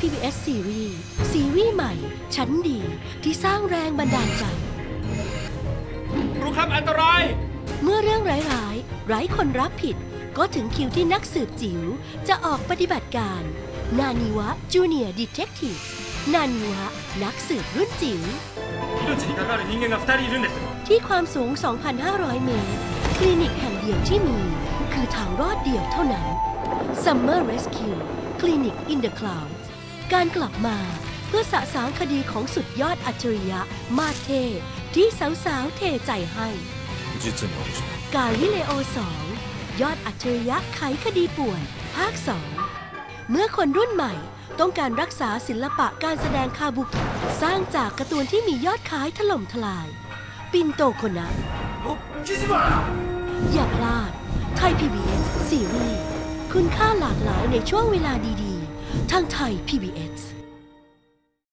PBS ซีรีส์ซีรีส์ใหม่ ชั้นดีที่สร้างแรงบันดาลใจ รู้ครับอันตราย เมื่อเรื่องร้ายๆ ไร้คนรับผิด ก็ถึงคิวที่นักสืบจิ๋วจะออกปฏิบัติการ นานิวะจูเนียร์ดีเทคทีฟนานิวะนักสืบรุ่นจิ๋วที่ความสูง 2,500 เมตร คลินิกแห่งเดียวที่มี คือทางรอดเดียวเท่านั้น Summer Rescue ลินิกอินเดอะคลาว การกลับมาเพื่อสะสางคดีของสุดยอดอัจฉริยะ มาเท ที่สาวๆ เทใจให้ 実に面白い กาลิเลโอ 2 ยอดอัจฉริยะไขคดีป่วน ภาค 2 เมื่อคนรุ่นใหม่ต้องการรักษาศิลปะการแสดงคาบุกิสร้างจากการ์ตูนที่มียอดขายถล่มทลาย ปินโตโคนะ อย่าพลาด ไทย PBS ซีรีส์คุณค่าหลากหลายในช่วงเวลาดีๆ ีๆ ทางไทย PBS